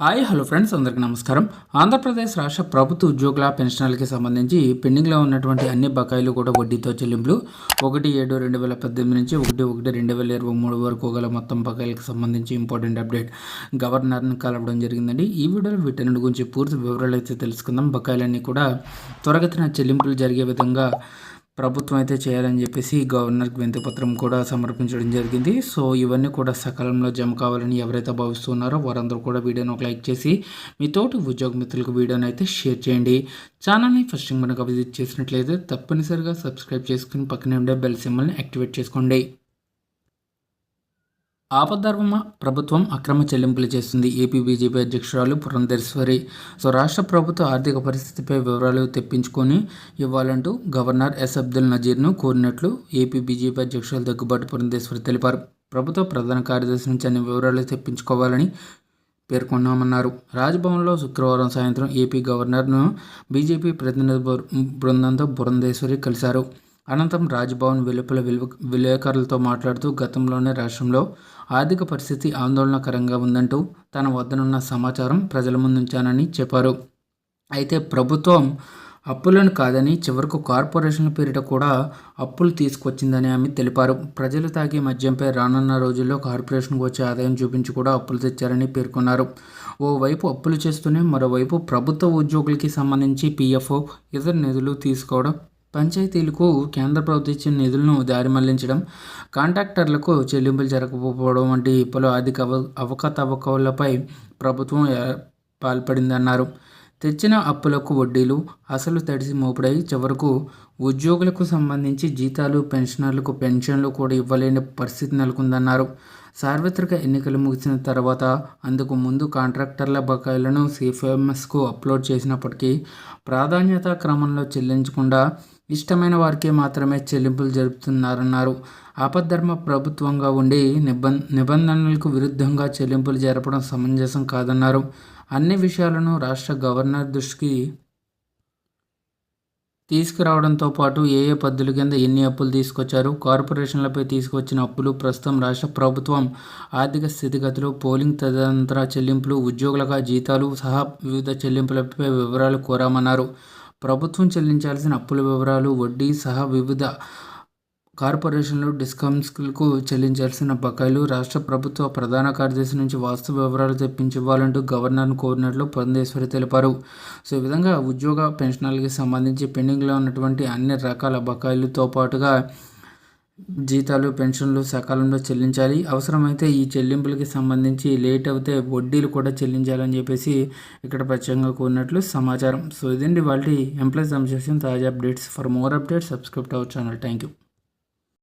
Hi hello friends అందరికీ నమస్కారం. ఆంధ్రప్రదేశ్ రాష్ట్ర ప్రభుత్వ ఉద్యోగుల పెన్షన్లకి సంబంధించి పెండింగ్లో ఉన్నటువంటి అన్ని బకాయిలు కూడా వడ్డీతో చెల్లింపులు. ఒకటి ఏడు రెండు వేల పద్దెనిమిది నుంచి ఒకటి ఒకటి రెండు వేల ఇరవై మూడు వరకు గల మొత్తం బకాయిలకు సంబంధించి ఇంపార్టెంట్ అప్డేట్ గవర్నర్ని కలవడం జరిగిందండి. ఈ వీడియోలో వీటన్నిటి గురించి పూర్తి వివరాలు అయితే తెలుసుకుందాం. బకాయిలన్నీ కూడా త్వరగతిన చెల్లింపులు జరిగే విధంగా ప్రభుత్వం అయితే చేయాలని చెప్పేసి గవర్నర్కి వింతపత్రం కూడా సమర్పించడం జరిగింది. సో ఇవన్నీ కూడా సకాలంలో జమ కావాలని ఎవరైతే భావిస్తున్నారో వారందరూ కూడా వీడియోని ఒక లైక్ చేసి మీ తోటి ఉద్యోగ మిత్రులకు వీడియోని అయితే షేర్ చేయండి. ఛానల్ని ఫస్ట్ మనకు విజిట్ చేసినట్లయితే తప్పనిసరిగా సబ్స్క్రైబ్ చేసుకుని పక్కనే ఉండే బెల్ సింబల్ని యాక్టివేట్ చేసుకోండి. ఆపద్ధర్మ ప్రభుత్వం అక్రమ చెల్లింపులు చేస్తుంది ఏపీ బీజేపీ అధ్యక్షురాలు పురంధేశ్వరి. సో రాష్ట్ర ప్రభుత్వ ఆర్థిక పరిస్థితిపై వివరాలు తెప్పించుకొని ఇవ్వాలంటూ గవర్నర్ ఎస్. అబ్దుల్ నజీర్ను కోరినట్లు ఏపీ బీజేపీ అధ్యక్షురాలు దగ్గుబాటు పురంధేశ్వరి తెలిపారు. ప్రభుత్వ ప్రధాన కార్యదర్శి నుంచి అన్ని వివరాలు తెప్పించుకోవాలని పేర్కొన్నామన్నారు. రాజ్భవన్లో శుక్రవారం సాయంత్రం ఏపీ గవర్నర్ను బీజేపీ ప్రతినిధి బృందంతో పురంధేశ్వరి కలిశారు. అనంతరం రాజ్భవన్ వెలుపల విలేకరులతో మాట్లాడుతూ గతంలోనే రాష్ట్రంలో ఆర్థిక పరిస్థితి ఆందోళనకరంగా ఉందంటూ తన వద్దనున్న సమాచారం ప్రజల ముందుంచానని చెప్పారు. అయితే ప్రభుత్వం అప్పులను కాదని చివరకు కార్పొరేషన్ల పేరిట కూడా అప్పులు తీసుకొచ్చిందని ఆమె తెలిపారు. ప్రజలు తాగే మద్యంపై రానున్న రోజుల్లో కార్పొరేషన్కు వచ్చే ఆదాయం చూపించి కూడా అప్పులు తెచ్చారని పేర్కొన్నారు. ఓవైపు అప్పులు చేస్తూనే మరోవైపు ప్రభుత్వ ఉద్యోగులకి సంబంధించి పీఎఫ్ఓ ఇతర నిధులు తీసుకోవడం పంచాయతీలకు కేంద్ర ప్రభుత్వం ఇచ్చిన నిధులను దారి మళ్ళించడం కాంట్రాక్టర్లకు చెల్లింపులు జరగకపోవడం వంటి పలు ఆర్థిక అవ అవకతవకలపై ప్రభుత్వం పాల్పడిందన్నారు. తెచ్చిన అప్పులకు వడ్డీలు అసలు తడిసి మోపుడై చివరకు ఉద్యోగులకు సంబంధించి జీతాలు పెన్షనర్లకు పెన్షన్లు కూడా ఇవ్వలేని పరిస్థితి నెలకొందన్నారు. సార్వత్రిక ఎన్నికలు ముగిసిన తర్వాత అందుకు ముందు కాంట్రాక్టర్ల బకాయిలను సిఫ్ఎంఎస్కు అప్లోడ్ చేసినప్పటికీ ప్రాధాన్యత క్రమంలో చెల్లించకుండా ఇష్టమైన వారికి మాత్రమే చెల్లింపులు జరుపుతున్నారన్నారు. ఆపద్ధర్మ ప్రభుత్వంగా ఉండి నిబం నిబంధనలకు విరుద్ధంగా చెల్లింపులు జరపడం సమంజసం కాదన్నారు. అన్ని విషయాలను రాష్ట్ర గవర్నర్ దృష్టికి తీసుకురావడంతో పాటు ఏ ఏ పద్ధతుల కింద ఎన్ని అప్పులు తీసుకొచ్చారు కార్పొరేషన్లపై తీసుకొచ్చిన అప్పులు ప్రస్తుతం రాష్ట్ర ప్రభుత్వం ఆర్థిక స్థితిగతులు పోలింగ్ తదనంతర చెల్లింపులు ఉద్యోగులకు జీతాలు సహా వివిధ చెల్లింపులపై వివరాలు కోరామన్నారు. ప్రభుత్వం చెల్లించాల్సిన అప్పుల వివరాలు వడ్డీ సహా వివిధ కార్పొరేషన్లు డిస్కౌంట్స్కు చెల్లించాల్సిన బకాయిలు రాష్ట్ర ప్రభుత్వ ప్రధాన కార్యదర్శి నుంచి వాస్తవ వివరాలు తెప్పించివ్వాలంటూ గవర్నర్ను కోరినట్లు పురంధేశ్వరి తెలిపారు. సో ఈ విధంగా ఉద్యోగ పెన్షనర్లకి సంబంధించి పెండింగ్లో ఉన్నటువంటి అన్ని రకాల బకాయిలతో పాటుగా జీతాలు పెన్షన్లు సకాలంలో చెల్లించాలి. అవసరమైతే ఈ చెల్లింపులకి సంబంధించి లేట్ అవుతే వడ్డీలు కూడా చెల్లించాలని చెప్పేసి ఇక్కడ ప్రత్యేకంగా కోరినట్లు సమాచారం. సో ఇదండి వాళ్ళ ఎంప్లాయీస్ అసోసియేషన్ తాజా updates. For more updates subscribe our channel. Thank you